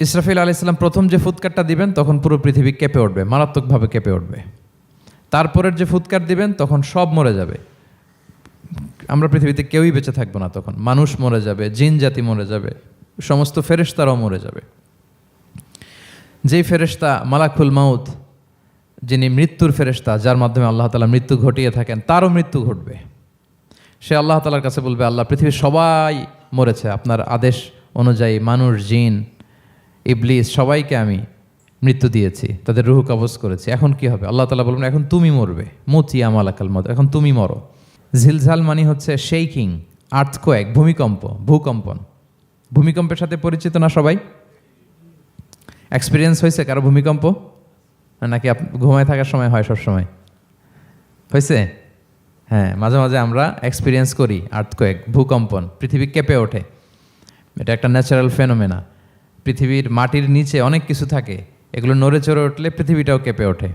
ইসরাফিল আলি ইসলাম প্রথম যে ফুৎকারটা দিবেন, তখন পুরো পৃথিবী কেঁপে উঠবে, মারাত্মকভাবে কেঁপে উঠবে। তারপরের যে ফুৎকার দিবেন, তখন সব মরে যাবে। আমরা পৃথিবীতে কেউই বেঁচে থাকব না তখন। মানুষ মরে যাবে, জিন জাতি মরে যাবে, সমস্ত ফেরেশতারাও মরে যাবে। যেই ফেরেশতা মালাকুল মাউত, যিনি মৃত্যুর ফেরেশতা, যার মাধ্যমে আল্লাহ তালা মৃত্যু ঘটিয়ে থাকেন, তারও মৃত্যু ঘটবে। সে আল্লাহ তালার কাছে বলবে, আল্লাহ পৃথিবীর সবাই মরেছে। আপনার আদেশ অনুযায়ী মানুষ, জিন ইবলিস, সবাইকে আমি মৃত্যু দিয়েছি, তাদের রুহু কবজ করেছি। এখন কি হবে? আল্লাহ তালা বলবেন, এখন তুমি মরবে। মতি আমালাকাল মত এখন তুমি মরো। ঝিলঝাল মানে হচ্ছে শেইকিং আর্থকোয়েক ভূমিকম্প, ভূকম্পন। ভূমিকম্পের সাথে পরিচিত না সবাই? এক্সপিরিয়েন্স হয়েছে কারও ভূমিকম্প? নাকি আপ, ঘুমায় থাকার সময় হয় সব সময় হয়েছে? হ্যাঁ মাঝে মাঝে আমরা এক্সপিরিয়েন্স করি আর্থকোয়েক ভূকম্পন, পৃথিবী কেঁপে ওঠে। এটা একটা ন্যাচারাল ফেনোমেনা পৃথিবীর মাটির নিচে অনেক কিছু থাকে, এগুলো নড়ে চড়ে উঠলে পৃথিবীটাও কেঁপে ওঠে।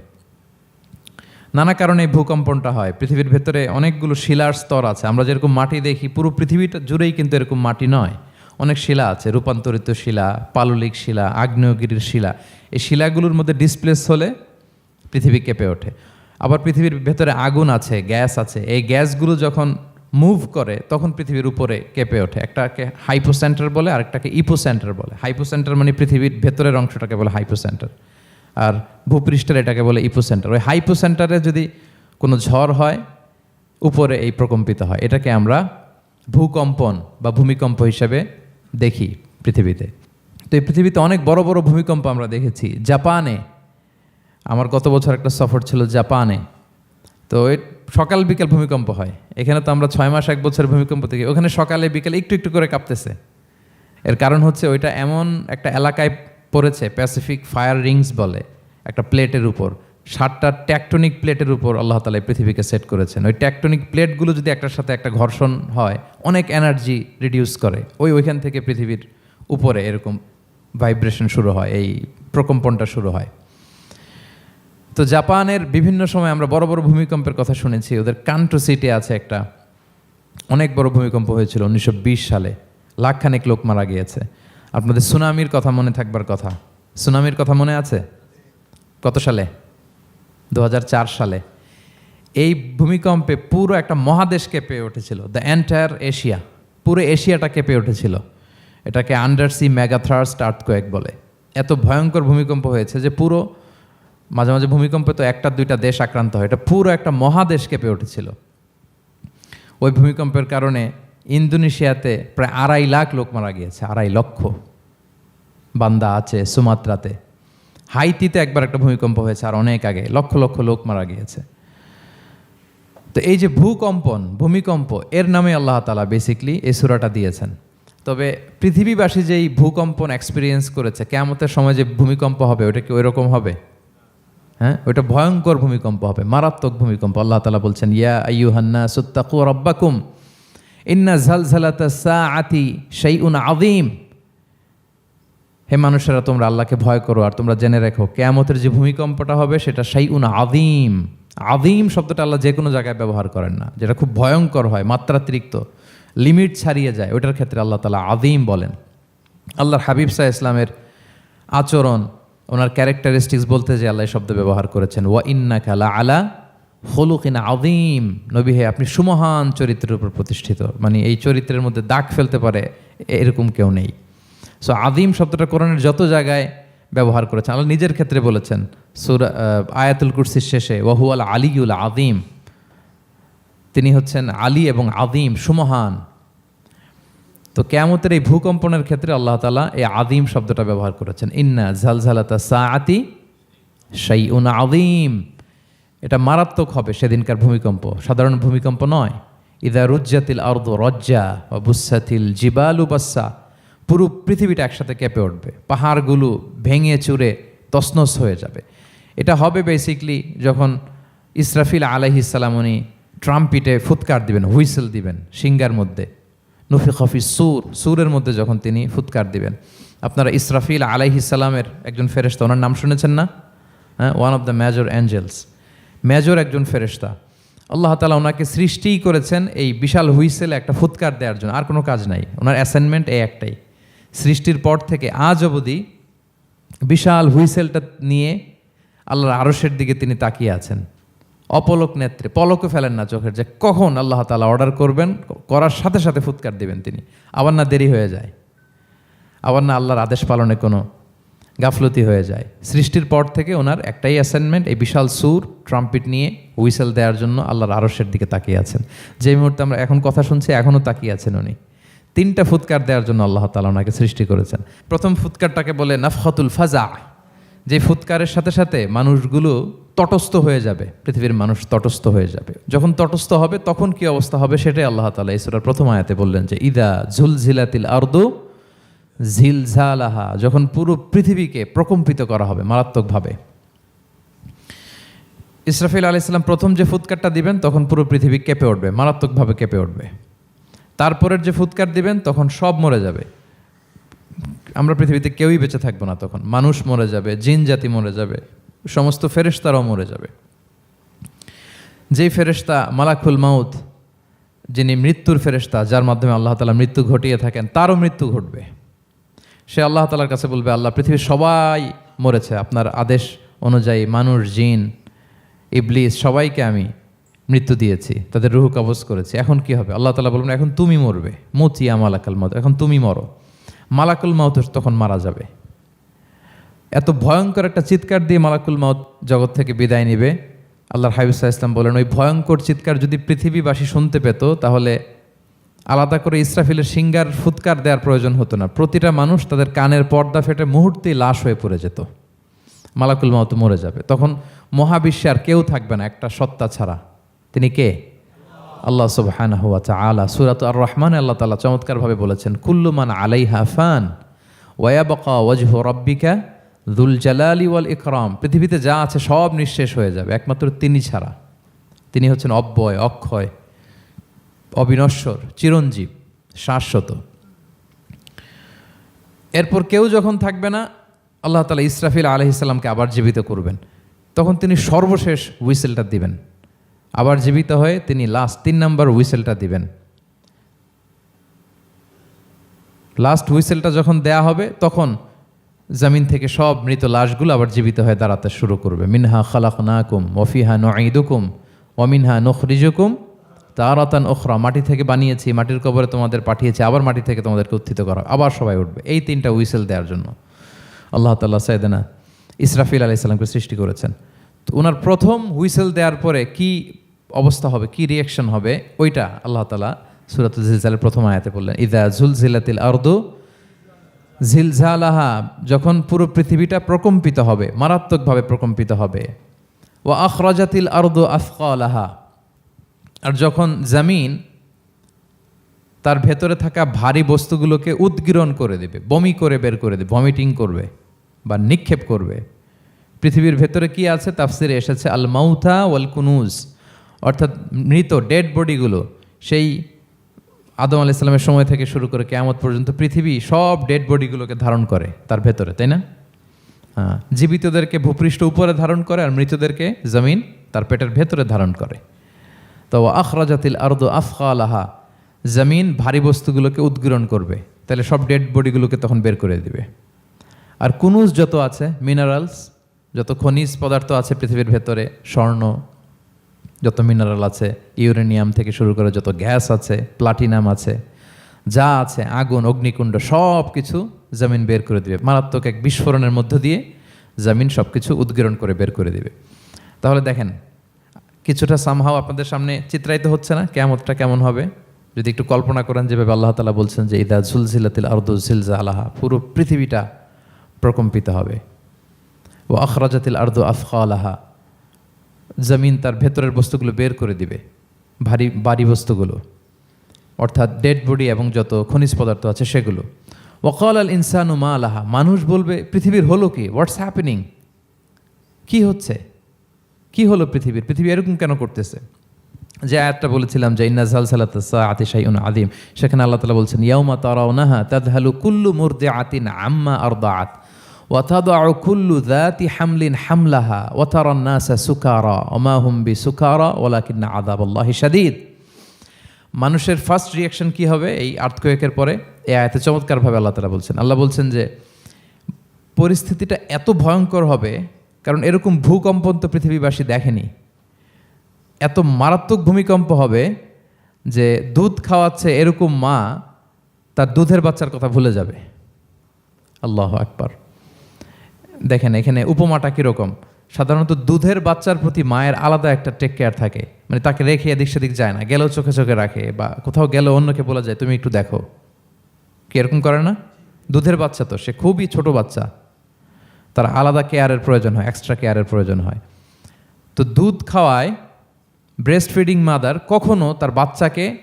নানা কারণে ভূকম্পনটা হয়, পৃথিবীর ভেতরে অনেকগুলো শিলার স্তর আছে। আমরা যেরকম মাটি দেখি, পুরো পৃথিবীটা জুড়েই কিন্তু এরকম মাটি নয়। অনেক শিলা আছে, রূপান্তরিত শিলা, পাললিক শিলা, আগ্নেয়গিরির শিলা। এই শিলাগুলোর মধ্যে ডিসপ্লেস হলে পৃথিবী কেঁপে ওঠে। আবার পৃথিবীর ভেতরে আগুন আছে, গ্যাস আছে। এই গ্যাসগুলো যখন মুভ করে, তখন পৃথিবীর উপরে কেঁপে ওঠে। একটাকে হাইপো সেন্টার বলে, আরেকটাকে ইপো সেন্টার বলে। হাইপো সেন্টার মানে পৃথিবীর ভেতরের অংশটাকে বলে হাইপো সেন্টার আর ভূপৃষ্ঠের এটাকে বলে ইপো সেন্টার ওই হাইপো সেন্টারে যদি কোনো ঝড় হয়, উপরে এই প্রকম্পিত হয়। এটাকে আমরা ভূকম্পন বা ভূমিকম্প হিসেবে দেখি পৃথিবীতে। তো এই পৃথিবীতে অনেক বড় বড় ভূমিকম্প আমরা দেখেছি। জাপানে, আমার গত বছর একটা সফর ছিল জাপানে। তো সকাল, বিকাল ভূমিকম্প হয়। এখানে তো আমরা ছয় মাস, এক বছর ভূমিকম্প দেখি। ওখানে সকালে, বিকালে একটু একটু করে কাঁপতেছে। এর কারণ হচ্ছে ওইটা এমন একটা এলাকায় পড়েছে প্যাসিফিক ফায়ার রিংস বলে, একটা প্লেটের উপর। সাতটা ট্যাকটনিক প্লেটের উপর আল্লাহ তালা পৃথিবীকে সেট করেছেন। ওই ট্যাকটনিক প্লেটগুলো যদি একটার সাথে একটা ঘর্ষণ হয়, অনেক এনার্জি রিডিউস করে। ওই ওইখান থেকে পৃথিবীর উপরে এরকম ভাইব্রেশন শুরু হয়, এই প্রকম্পনটা শুরু হয়। তো জাপানের বিভিন্ন সময় আমরা বড় বড় ভূমিকম্পের কথা শুনেছি। ওদের কান্ট্রো সিটি আছে একটা। অনেক বড় ভূমিকম্প হয়েছিল উনিশশো বিশ সালে। লাখখানেক লোক মারা গিয়েছে। আপনাদের সুনামির কথা মনে থাকবার কথা। সুনামির কথা মনে আছে? কত সালে? দু হাজার চার সালে। এই ভূমিকম্পে পুরো একটা মহাদেশ কেঁপে উঠেছিল। দ্য এন্টায়ার এশিয়া পুরো এশিয়াটা কেঁপে উঠেছিল। এটাকে আন্ডার সি মেগাথ্রাস্ট আর্থকোয়েক বলে। এত ভয়ঙ্কর ভূমিকম্প হয়েছে যে পুরো মাঝে মাঝে ভূমিকম্পে তো একটা দুইটা দেশ আক্রান্ত হয়। এটা পুরো একটা মহাদেশ কেঁপে উঠেছিল। ওই ভূমিকম্পের কারণে ইন্দোনেশিয়াতে প্রায় আড়াই লাখ লোক মারা গিয়েছে, আড়াই লক্ষ। বান্দা আছে সুমাত্রাতে। হাইতিতে একবার একটা ভূমিকম্প হয়েছে আর অনেক আগে, লক্ষ লক্ষ লোক মারা গিয়েছে। তো এই যে ভূকম্পন, ভূমিকম্প, এর নামে আল্লাহ তালা বেসিকলি এই সুরাটা দিয়েছেন। তবে পৃথিবীবাসী যেই ভূকম্পন এক্সপিরিয়েন্স করেছে কেমতের সময় যে ভূমিকম্প হবে, ওটা কি ওই রকম হবে? হ্যাঁ? ওইটা ভয়ঙ্কর ভূমিকম্প হবে, মারাত্মক ভূমিকম্প। আল্লাহ তালা বলছেন, ইয়া আইয়ুহান্না সুত্তাকু রব্বাকুম। ইন্না ঝালঝালাতা সেই উন আযীম। হে মানুষেরা, তোমরা আল্লাহকে ভয় করো আর তোমরা জেনে রেখো, কেয়ামতের যে ভূমিকম্পটা হবে সেটা সেই উন আদিম আদিম শব্দটা আল্লাহ যে কোনো জায়গায় ব্যবহার করেন না, যেটা খুব ভয়ঙ্কর হয়, মাত্রাতিরিক্ত, লিমিট ছাড়িয়ে যায়। ওটার ক্ষেত্রে আল্লাহ তালা আদিম বলেন। আল্লাহর হাবিব সাহা ইসলামের আচরণ ওনার ক্যারেক্টারিস্টিক্স বলতে যে আল্লাহ শব্দ ব্যবহার করেছেন, ওয়া ইন্না কালা আলা হলুকিন আদিম নবী হে, আপনি সুমহান চরিত্রের উপর প্রতিষ্ঠিত। মানে এই চরিত্রের মধ্যে দাগ ফেলতে পারে এরকম কেউ নেই। সো আদিম শব্দটা কোরআনের যত জায়গায় ব্যবহার করেছেন, আল্লাহ নিজের ক্ষেত্রে বলেছেন, সুরা আয়াতুল কুরসির শেষে ওয়াহু আল আলিউল আদিম তিনি হচ্ছেন আলী এবং আদিম সুমহান। তো কেয়ামতের এই ভূকম্পনের ক্ষেত্রে আল্লাহ তালা এই আদিম শব্দটা ব্যবহার করেছেন। ইন্না ঝালঝালাতা সাআতি শাইউন আদিম এটা মারাত্মক হবে সেদিনকার ভূমিকম্প। সাধারণ ভূমিকম্প নয়। ইদা রুজ্জাতিল আর্দ রজ্জা বা বুসাতিল জিবালু বাসা পুরো পৃথিবীটা একসাথে কেঁপে উঠবে। পাহাড়গুলো ভেঙে চুরে তসনস হয়ে যাবে। এটা হবে বেসিকলি যখন ইসরাফিল আলাইহিসাল্লাম উনি ট্রাম্পিটে ফুৎকার দিবেন, হুইসেল দিবেন সিঙ্গার মধ্যে। নফি খফি সুর, সুরের মধ্যে যখন তিনি ফুৎকার দিবেন। আপনারা ইসরাফিল আলাইহিসাল্লামের একজন ফেরেস্তা ওনার নাম শুনেছেন না? হ্যাঁ one of the major angels major একজন ফেরেস্তা আল্লাহ তালা ওনাকে সৃষ্টিই করেছেন এই বিশাল হুইসেলে একটা ফুৎকার দেওয়ার জন্য। আর কোনো কাজ নাই। ওনার অ্যাসাইনমেন্ট এই একটাই। সৃষ্টির পর থেকে আজ অবধি বিশাল হুইসেলটা নিয়ে আল্লাহর আরশের দিকে তিনি তাকিয়ে আছেন। অপলক নেত্রে পলকও ফেলেন না চোখের যে কখন আল্লাহ তালা অর্ডার করবেন, করার সাথে সাথে ফুৎকার দিবেন তিনি। আবার না দেরি হয়ে যায়। আবার না আল্লাহর আদেশ পালনে কোনো গাফলতি হয়ে যায়। সৃষ্টির পর থেকে ওনার একটাই অ্যাসাইনমেন্ট এই বিশাল সুর ট্রাম্পিট নিয়ে হুইসেল দেওয়ার জন্য আল্লাহর আরশের দিকে তাকিয়ে আছেন। যে মুহূর্তে আমরা এখন কথা শুনছি, এখনও তাকিয়ে আছেন উনি। তিনটা ফুৎকার দেওয়ার জন্য আল্লাহ তালা ওনাকে সৃষ্টি করেছেন। প্রথম ফুৎকারটাকে বলে নাফহতুল ফাজা। যে ফুৎকারের সাথে সাথে মানুষগুলো তটস্থ হয়ে যাবে, পৃথিবীর মানুষ তটস্থ হয়ে যাবে। যখন তটস্থ হবে, তখন কি অবস্থা হবে সেটাই আল্লাহ তালা ইসরার প্রথম আয়াতে বললেন যে, ইদা ঝুলঝিলাতিল আর্দু ঝিলঝালাহা যখন পুরো পৃথিবীকে প্রকম্পিত করা হবে মারাত্মকভাবে। ইসরাফিল ইসলাম প্রথম যে ফুৎকারটা দিবেন, তখন পুরো পৃথিবী কেঁপে উঠবে, মারাত্মকভাবে কেঁপে উঠবে। তারপরের যে ফুৎকার দিবেন, তখন সব মরে যাবে। আমরা পৃথিবীতে কেউই বেঁচে থাকব না তখন। মানুষ মরে যাবে, জিন জাতি মরে যাবে। সমস্ত ফেরেশতারাও মরে যাবে। যেই ফেরেশতা মালাকুল মাউত, যিনি মৃত্যুর ফেরেশতা, যার মাধ্যমে আল্লাহ তালা মৃত্যু ঘটিয়ে থাকেন, তারও মৃত্যু ঘটবে। সে আল্লাহ তালার কাছে বলবে, আল্লাহ, পৃথিবীর সবাই মরেছে। আপনার আদেশ অনুযায়ী মানুষ, জিন, ইবলিস, সবাইকে আমি মৃত্যু দিয়েছি, তাদের রুহু কবজ করেছি। এখন কি হবে? আল্লাহ তালা বলবেন, এখন তুমি মরবে। মতিয়া মালাকাল মাউত, এখন তুমি মরো। মালাকুল মাউত তখন মারা যাবে। এত ভয়ঙ্কর একটা চিৎকার দিয়ে মালাকুল মাউত জগৎ থেকে বিদায় নেবে। আল্লাহর হাবিবুল্লাহ ইসলাম বলেন, ওই ভয়ঙ্কর চিৎকার যদি পৃথিবীবাসী শুনতে পেত, তাহলে আলাদা করে ইসরাফিলের সিঙ্গার ফুৎকার দেওয়ার প্রয়োজন হতো না। প্রতিটা মানুষ তাদের কানের পর্দা ফেটে মুহূর্তেই লাশ হয়ে পড়ে যেত। মালাকুল মাউত মরে যাবে। তখন মহাবিশ্বে আর কেউ থাকবে না, একটা সত্তা ছাড়া। তিনি কে? আল্লাহ সুবহানাহ ওয়া তাআলা। সূরাত আর রহমান আল্লাহ তাআলা চমৎকারভাবে বলেছেন, কুল্লু মান আলাইহা ফান ওয়ায়াবকা ওয়াজহু রাব্বিকা দুল জালালি ওয়াল ইকরাম। পৃথিবীতে যা আছে সব নিঃশেষ হয়ে যাবে, একমাত্র তিনি ছাড়া। তিনি হচ্ছেন অব্যয়, অক্ষয়, অবিনশ্বর, চিরঞ্জীব, শাশ্বত। এরপর কেউ যখন থাকবে না, আল্লাহ তালা ইসরাফিল আলহিসাল্লামকে আবার জীবিত করবেন। তখন তিনি সর্বশেষ হুইসেলটা দিবেন। আবার জীবিত হয়ে তিনি লাস্ট তিন নম্বর হুইসেলটা দিবেন। লাস্ট হুইসেলটা যখন দেয়া হবে, তখন জমিন থেকে সব মৃত লাশগুলো আবার জীবিত হয়ে দাঁড়াতে শুরু করবে। মিনহা খালাক নাকুম ওফিহা নঈদুকুম ওমিনহা নখরিজুকুম তারাতান ওখরা মাটি থেকে বানিয়েছি, মাটির কবরে তোমাদের পাঠিয়েছি, আবার মাটি থেকে তোমাদেরকে উত্থিত করা। আবার সবাই উঠবে। এই তিনটা হুইসেল দেওয়ার জন্য। আল্লাহ তাল্লাহ সাইদানা ইসরাফিল আলি ইসলামকে সৃষ্টি করেছেন। তো ওনার প্রথম হুইসেল দেওয়ার পরে কি অবস্থা হবে, কি রিয়াকশন হবে, ওইটা আল্লাহ তালা সুরাত জিলজালের প্রথম আয়াতে বললেন, ইদা জুল জিলাতিল আর্দু ঝিলঝালাহা, যখন পুরো পৃথিবীটা প্রকম্পিত হবে, মারাত্মকভাবে প্রকম্পিত হবে। ও আখরাজাতিল আর্দু আফকালাহা আর যখন জামিন তার ভেতরে থাকা ভারী বস্তুগুলোকে উদ্গীরণ করে দেবে, বমি করে বের করে দেবে ভমিটিং করবে বা নিক্ষেপ করবে, পৃথিবীর ভেতরে কি আছে? তাফসিরে এসেছে আল মাউথা ওয়াল কুনুজ অর্থাৎ মৃত ডেড বডিগুলো সেই আদম আলি ইসলামের সময় থেকে শুরু করে কেয়ামত পর্যন্ত পৃথিবী সব ডেড বডিগুলোকে ধারণ করে তার ভেতরে, তাই না? হ্যাঁ জীবিতদেরকে ভূপৃষ্ঠ উপরে ধারণ করে আর মৃতদেরকে জমিন তার পেটের ভেতরে ধারণ করে। তো আখরাজাতিল আরদু আফকালাহা জমিন ভারী বস্তুগুলোকে উদ্গীরণ করবে, তাহলে সব ডেড বডিগুলোকে তখন বের করে দিবে। আর কুনুজ যত আছে মিনারেলস যত খনিজ পদার্থ আছে পৃথিবীর ভেতরে, স্বর্ণ যত মিনারেল আছে, ইউরেনিয়াম থেকে শুরু করে যত গ্যাস আছে, প্লাটিনাম আছে, যা আছে, আগুন, অগ্নিকুণ্ড সব কিছু জমিন বের করে দিবে। মারাত্মক এক বিস্ফোরণের মধ্য দিয়ে জমিন সব কিছু উদ্গীরণ করে বের করে দিবে। তাহলে দেখেন, কিছুটা সামহাও আপনাদের সামনে চিত্রায়িত হচ্ছে না? কেমতটা কেমন হবে? যদি একটু কল্পনা করেন, যেভাবে আল্লাহ তালা বলছেন যে, ইদা ঝুলঝিলাতিল আর্দু ঝিলজা আলাহা পুরো পৃথিবীটা প্রকম্পিত হবে। ও আখরাজাতিল আর্দু আফকা আলাহা জমিন তার ভেতরের বস্তুগুলো বের করে দিবে, ভারী বাড়ি বস্তুগুলো, অর্থাৎ ডেড বডি এবং যত খনিজ পদার্থ আছে সেগুলো। ওকাল আল ইনসানু মা আলাহা মানুষ বলবে, পৃথিবীর হলো কি? হোয়াটস হ্যাপেনিং কি হচ্ছে? কি হলো পৃথিবীর? পৃথিবী এরকম কেন করতেছে? যে আয়াতটা বলেছিলাম যে, ইন্না জালসালাতা আতিশাইউন আদিম সেখানে আল্লাহ তালা বলছেন, ইয়াউমা তারাউনাহা তাদহালু কুল্লু মুরদে আতিন আম্মা আর দাআত ওয়াথাদ আকুল্লু জাতি হামলিন হামলাহা ওয়াথারান্নাসা সুকারা অমাহুম বি সুকারা ওলাকিন্না আদাব আল্লাহ সাদিদ মানুষের ফার্স্ট রিয়াকশন কি হবে এই আর্থকোয়েকের পরে? এ আয়তে চমৎকারভাবে আল্লাহ তালা বলছেন। আল্লাহ বলছেন যে, পরিস্থিতিটা এত ভয়ঙ্কর হবে, কারণ এরকম ভূকম্পন তো পৃথিবীবাসী দেখেনি। এত মারাত্মক ভূমিকম্প হবে যে দুধ খাওয়াচ্ছে এরকম মা, তার দুধের বাচ্চার কথা ভুলে যাবে। আল্লাহ একবার দেখেন, এখানে উপমাটা কীরকম? সাধারণত দুধের বাচ্চার প্রতি মায়ের আলাদা একটা টেক কেয়ার থাকে। মানে তাকে রেখে এদিক সেদিক যায় না, গেলেও চোখে চোখে রাখে বা কোথাও গেলেও অন্যকে বলা যায়, তুমি একটু দেখো। কি এরকম করে না? দুধের বাচ্চা তো, সে খুবই ছোট বাচ্চা। তার আলাদা কেয়ারের প্রয়োজন হয় এক্সট্রা কেয়ারের প্রয়োজন হয়। তো দুধ খাওয়ায় ব্রেস্ট ফিডিং মাদার কখনো তার বাচ্চাকে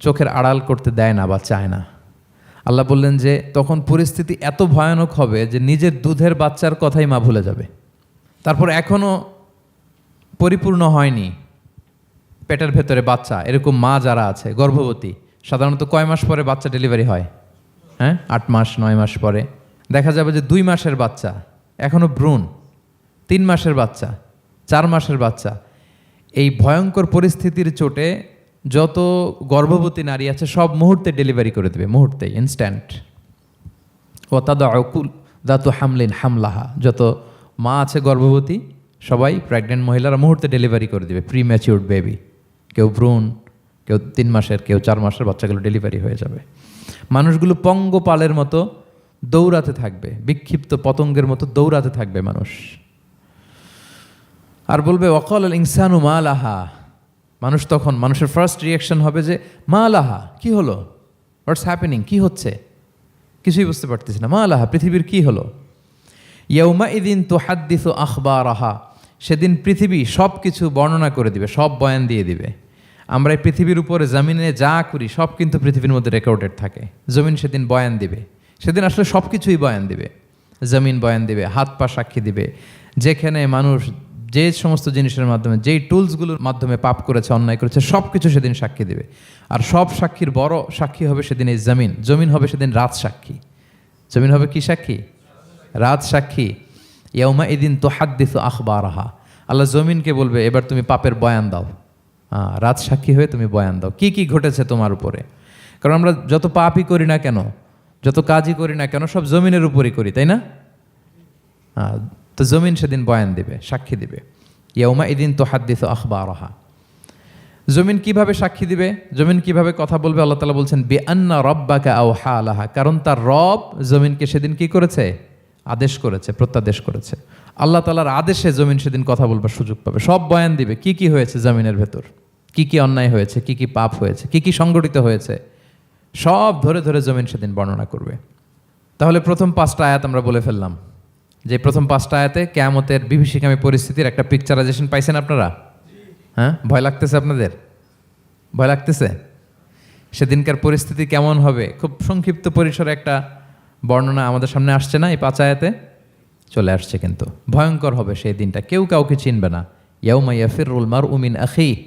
চোখের আড়াল করতে দেয় না বা চায় না। আল্লাহ বললেন যে, তখন পরিস্থিতি এত ভয়ানক হবে যে নিজের দুধের বাচ্চার কথাই মা ভুলে যাবে। তারপর এখনও পরিপূর্ণ হয়নি পেটের ভেতরে বাচ্চা, এরকম মা যারা আছে, গর্ভবতী, সাধারণত কয় মাস পরে বাচ্চা ডেলিভারি হয়? হ্যাঁ? আট মাস, নয় মাস পরে। দেখা যাবে যে দুই মাসের বাচ্চা এখনও ভ্রূণ, তিন মাসের বাচ্চা, চার মাসের বাচ্চা। এই ভয়ঙ্কর পরিস্থিতির চোটে যত গর্ভবতী নারী আছে, সব মুহূর্তে ডেলিভারি করে দেবে মুহূর্তে ইনস্ট্যান্ট ও তাদা অকুল দাতু হামলিন হামলাহা। যত মা আছে গর্ভবতী, সবাই প্রেগনেন্ট মহিলারা মুহূর্তে ডেলিভারি করে দেবে প্রি ম্যাচিউর্ড বেবি কেউ ভ্রূণ, কেউ তিন মাসের, কেউ চার মাসের বাচ্চাগুলো ডেলিভারি হয়ে যাবে। মানুষগুলো পঙ্গপালের মতো দৌড়াতে থাকবে, বিক্ষিপ্ত পতঙ্গের মতো দৌড়াতে থাকবে মানুষ। আর বলবে অকল ইনসানু মা লাহা? মানুষ তখন, মানুষের ফার্স্ট রিয়াকশন হবে যে, মা আলাহা কী হলো? হোয়াটস হ্যাপেনিং কী হচ্ছে? কিছুই বুঝতে পারতেছি না। মা আলাহা পৃথিবীর কী হলো? ইয়ৌমা ইদিন তো হাদ্দিস আখবার আহা সেদিন পৃথিবী সব কিছু বর্ণনা করে দিবে, সব বয়ান দিয়ে দিবে। আমরা এই পৃথিবীর উপরে, জমিনে যা করি, সব কিন্তু পৃথিবীর মধ্যে রেকর্ডেড থাকে। জমিন সেদিন বয়ান দিবে। সেদিন আসলে সব কিছুই বয়ান দিবে। জমিন বয়ান দিবে, হাত পা সাক্ষী দিবে। যেখানে মানুষ যে সমস্ত জিনিসের মাধ্যমে যেই টুলসগুলোর মাধ্যমে পাপ করেছে, অন্যায় করেছে সব কিছু সেদিন সাক্ষী দেবে। আর সব সাক্ষীর বড় সাক্ষী হবে সেদিন এই জমিন। জমিন হবে সেদিন রাত সাক্ষী। জমিন হবে কি সাক্ষী? রাত সাক্ষী। ইয়মা এদিন তো হাদ্দিস আখবার আহা আল্লাহ জমিনকে বলবে, এবার তুমি পাপের বয়ান দাও। হ্যাঁ রাত সাক্ষী হয়ে তুমি বয়ান দাও। কি কি ঘটেছে তোমার উপরে? কারণ আমরা যত পাপই করি না কেন, যত কাজই করি না কেন, সব জমিনের উপরই করি, তাই না? হ্যাঁ তো জমিন সেদিন বয়ান দিবে, সাক্ষী দিবে। ইয়মা এদিন তো হাদ্দিস আখবার আহা জমিন কীভাবে সাক্ষী দিবে? জমিন কীভাবে কথা বলবে? আল্লাহ তালা বলছেন বে আন্না রব্বাকা আও হা আলাহা কারণ তার রব জমিনকে সেদিন কি করেছে? আদেশ করেছে, প্রত্যাদেশ করেছে। আল্লাহ তালার আদেশে জমিন সেদিন কথা বলবার সুযোগ পাবে। সব বয়ান দিবে, কি কি হয়েছে জমিনের ভেতর? কি কি অন্যায় হয়েছে? কি কি পাপ হয়েছে? কি কি সংগঠিত হয়েছে? সব ধরে ধরে জমিন সেদিন বর্ণনা করবে। তাহলে প্রথম পাঁচটা আয়াত আমরা বলে ফেললাম। যে প্রথম পাঁচটা আয়াতে কেয়ামতের বিভীষিকামী পরিস্থিতির একটা পিকচারাইজেশন পাইছেন আপনারা? হ্যাঁ? ভয় লাগতেছে আপনাদের? ভয় লাগতেছে? সেদিনকার পরিস্থিতি কেমন হবে? খুব সংক্ষিপ্ত পরিসরে একটা বর্ণনা আমাদের সামনে আসছে না এই পাঁচ আয়াতে? চলে আসছে কিন্তু। ভয়ঙ্কর হবে সেই দিনটা। কেউ কাউকে চিনবে না। ইয়াউমা ইয়াফিরুল মার উমিন আখি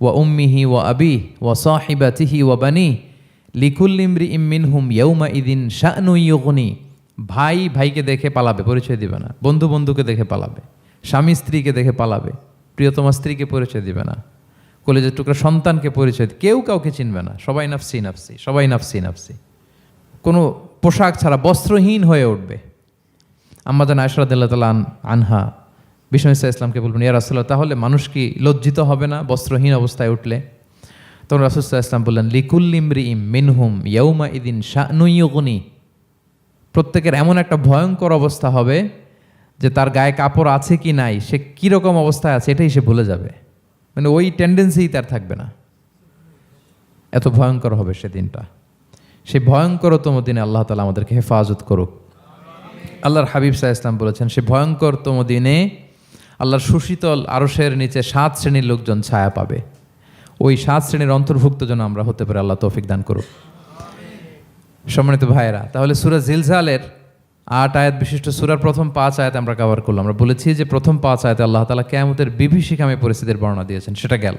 ওয়া উম্মিহি ওয়া আবি ওয়া সাহিবাতিহি ওয়া বানি লিকুল ইমরি ইমিন হুম ইয়ৌমা ইদিন শানু ইয়গনি ভাই ভাইকে দেখে পালাবে, পরিচয় দিবে না। বন্ধু বন্ধুকে দেখে পালাবে। স্বামী স্ত্রীকে দেখে পালাবে। প্রিয়তমা স্ত্রীকে পরিচয় দিবে না। কলেজের টুকরা সন্তানকে পরিচয় কেউ কাউকে চিনবে না। সবাই নাফসি নাফসি, সবাই নাফসি নাফসি। কোনো পোশাক ছাড়া বস্ত্রহীন হয়ে উঠবে। আম্মাজান আয়সরাদুল্লাহ তালা আনহা বিষ্ণু ইসা ইসলামকে বলবেন, ইয়া রাসুল্লাহ তাহলে মানুষ কি লজ্জিত হবে না বস্ত্রহীন অবস্থায় উঠলে? তখন রাসুল্লাহ ইসলাম বললেন লিকুল্লিমরি ইম মিনহুম ইয়ৌমা ইদিন শানুইয়গনি প্রত্যেকের এমন একটা ভয়ঙ্কর অবস্থা হবে যে তার গায়ে কাপড় আছে কি নাই, সে কীরকম অবস্থায় আছে এটাই সে ভুলে যাবে। মানে ওই টেন্ডেন্সিই তার থাকবে না। এত ভয়ঙ্কর হবে সেদিনটা সেই ভয়ঙ্করতম দিনে আল্লাহ তালা আমাদেরকে হেফাজত করুক। আল্লাহর হাবিব সাহা ইসলাম বলেছেন, সে ভয়ঙ্করতম দিনে আল্লাহর সুশীতল আরসের নিচে সাত শ্রেণির লোকজন ছায়া পাবে। ওই সাত শ্রেণির অন্তর্ভুক্ত যেন আমরা হতে পারি, আল্লাহ তৌফিক দান করুক। সম্মানিত ভাইয়েরা, তাহলে সুরা জিলজালের আট আয়াত বিশিষ্ট সুরার প্রথম পাঁচ আয়াত আমরা কভার করলাম। আমরা বলেছি যে প্রথম পাঁচ আয়াতে আল্লাহ তালা কেয়ামতের বিভীষিকামী পরিস্থিতির বর্ণনা দিয়েছেন, সেটা গেল।